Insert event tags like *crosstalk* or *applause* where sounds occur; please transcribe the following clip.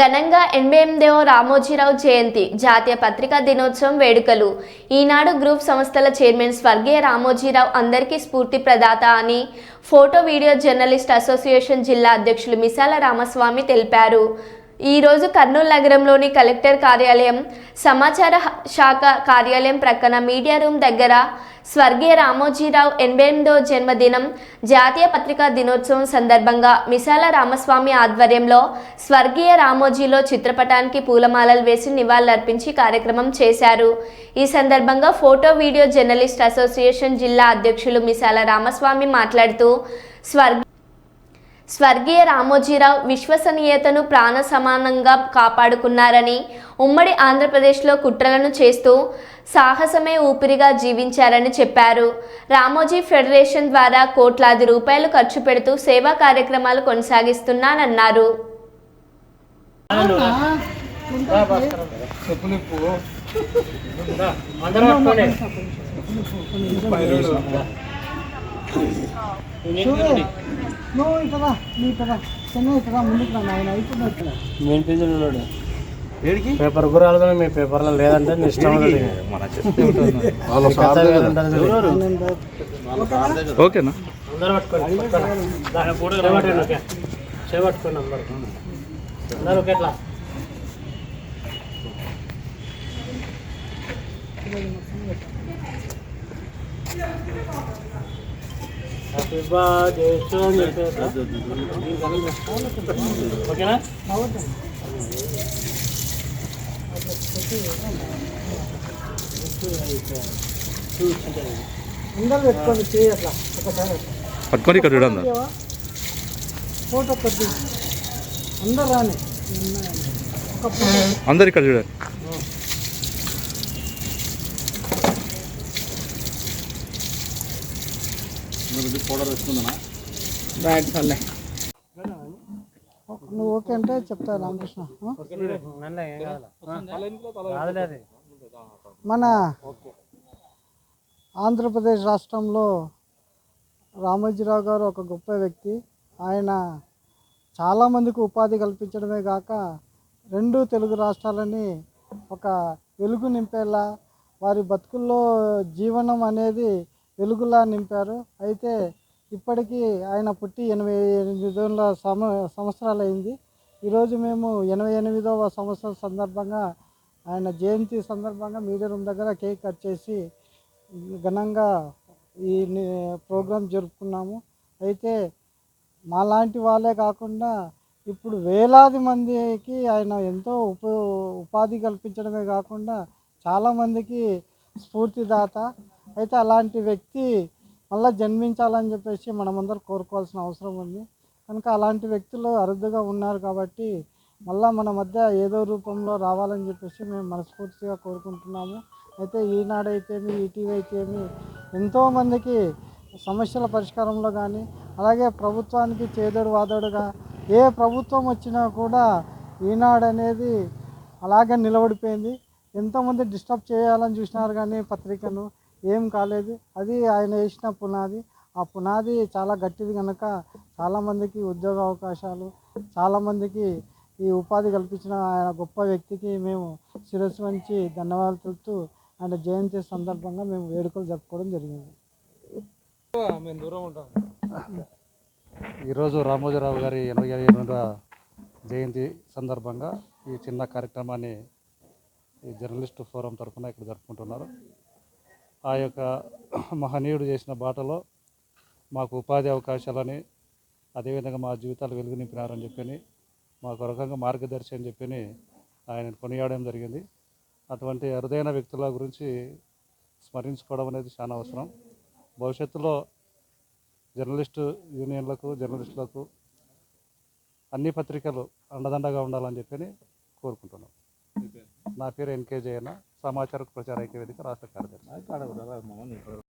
ఘనంగా ఎనభై ఎనిమిదవ రామోజీరావు జయంతి జాతీయ పత్రికా దినోత్సవం వేడుకలు. ఈనాడు గ్రూప్ సంస్థల చైర్మన్ స్వర్గీయ రామోజీరావు అందరికీ స్ఫూర్తి ప్రదాత అని ఫోటో వీడియో జర్నలిస్ట్ అసోసియేషన్ జిల్లా అధ్యక్షులు మిసాల రామస్వామి తెలిపారు. ఈరోజు కర్నూలు నగరంలోని కలెక్టర్ కార్యాలయం సమాచార శాఖ కార్యాలయం ప్రక్కన మీడియా రూమ్ దగ్గర స్వర్గీయ రామోజీరావు ఎనభై ఎనిమిదవ జన్మదినం జాతీయ పత్రికా దినోత్సవం సందర్భంగా మిసాల రామస్వామి ఆధ్వర్యంలో స్వర్గీయ రామోజీలో చిత్రపటానికి పూలమాలలు వేసి నివాళులర్పించి కార్యక్రమం చేశారు. ఈ సందర్భంగా ఫోటో వీడియో జర్నలిస్ట్ అసోసియేషన్ జిల్లా అధ్యక్షులు మిసాల రామస్వామి మాట్లాడుతూ స్వర్గ స్వర్గీయ రామోజీరావు విశ్వసనీయతను ప్రాణ సమానంగా కాపాడుకున్నారని ఉమ్మడి ఆంధ్రప్రదేశ్లో కుట్రలను చేస్తూ సాహసమే ఊపిరిగా జీవించారని చెప్పారు. రామోజీ ఫెడరేషన్ ద్వారా కోట్లాది రూపాయలు ఖర్చు పెడుతూ సేవా కార్యక్రమాలు కొనసాగిస్తున్నానన్నారు. నువ్వు ఇక్కడ నీ ఇక్కడ చెన్నై ఇక్కడ ముందుకు రా నాయన ఇప్పుడు ఇక్కడ మెయిన్ పేజీలో ఉన్నాడు. పేపర్ గురాలు మీ పేపర్లో లేదంటే నీ ఇష్టం. *laughs* ఓకేనా? అందరూ పట్టుకోండి, చేపట్టుకోండి, అందరూ. ఓకే ఎట్లా? హ్యాపీ బర్త్డే టు ఓకేనా అందరూ పెట్టుకోండి చేయి అట్లా ఒకసారి పట్టుకొని ఇక్కడ చూడండి? ఫోటో కొద్ది. అందరు రాని. అందరు ఇక్కడ చూడండి. నువ్వు ఓకే అంటే చెప్తా రామకృష్ణ. మన ఆంధ్రప్రదేశ్ రాష్ట్రంలో రామోజీరావు గారు ఒక గొప్ప వ్యక్తి. ఆయన చాలామందికి ఉపాధి కల్పించడమే కాక రెండు తెలుగు రాష్ట్రాలని ఒక వెలుగు నింపేలా వారి బతుకుల్లో జీవనం అనేది వెలుగులా నింపారు. అయితే ఇప్పటికీ ఆయన పుట్టి ఎనభై ఎనిమిది వందల సమ సంవత్సరాలు అయింది ఈరోజు మేము ఎనభై ఎనిమిదవ సంవత్సరం సందర్భంగా ఆయన జయంతి సందర్భంగా మీడియా రూమ్ దగ్గర కేక్ కట్ చేసి ఘనంగా ఈ ప్రోగ్రాం జరుపుకున్నాము. అయితే మాలాంటి వాళ్ళే కాకుండా ఇప్పుడు వేలాది మందికి ఆయన ఎంతో ఉప ఉపాధి కల్పించడమే కాకుండా చాలామందికి స్ఫూర్తిదాత. అయితే అలాంటి వ్యక్తి మళ్ళీ జన్మించాలని చెప్పేసి మనమందరం కోరుకోవాల్సిన అవసరం ఉంది. కనుక అలాంటి వ్యక్తులు అరుదుగా ఉన్నారు కాబట్టి మళ్ళీ మన మధ్య ఏదో రూపంలో రావాలని చెప్పేసి మేము మనస్ఫూర్తిగా కోరుకుంటున్నాము. అయితే ఈనాడైతేమి ఈటీవీ అయితేమి ఎంతోమందికి సమస్యల పరిష్కారంలో కానీ అలాగే ప్రభుత్వానికి చేదోడు వాదోడుగా ఏ ప్రభుత్వం వచ్చినా కూడా ఈనాడు అనేది అలాగే నిలబడిపోయింది. ఎంతోమంది డిస్టర్బ్ చేయాలని చూసినారు కానీ పత్రికను. ఏం కాలేదు. అది ఆయన వేసిన పునాది. ఆ పునాది చాలా గట్టిది కనుక చాలామందికి ఉద్యోగ అవకాశాలు చాలామందికి ఈ ఉపాధి కల్పించిన ఆయన గొప్ప వ్యక్తికి మేము శిరస్సు వంచి ధన్యవాదాలు తెలుపుతూ ఆయన జయంతి సందర్భంగా మేము వేడుకలు జరుపుకోవడం జరిగింది. ఈరోజు రామోజీరావు గారి ఎనభై ఎనిమిదవ జయంతి సందర్భంగా ఈ చిన్న కార్యక్రమాన్ని ఈ జర్నలిస్ట్ ఫోరం తరఫున ఇక్కడ జరుపుకుంటున్నారు. ఆ యొక్క మహనీయుడు చేసిన బాటలో మాకు ఉపాధి అవకాశాలని అదేవిధంగా మా జీవితాలు వెలుగు నింపినారని చెప్పని మాకు రకంగా మార్గదర్శి అని చెప్పని ఆయన కొనియాడడం జరిగింది. అటువంటి అరుదైన వ్యక్తుల గురించి స్మరించుకోవడం అనేది చాలా అవసరం. భవిష్యత్తులో జర్నలిస్టు యూనియన్లకు జర్నలిస్టులకు అన్ని పత్రికలు అండదండగా ఉండాలని చెప్పని కోరుకుంటున్నాం. నా పేరు ఎన్కే జయన్న. సమాచార ప్రచార ఐక్య వేదిక రాష్ట్ర కార్యదర్శి.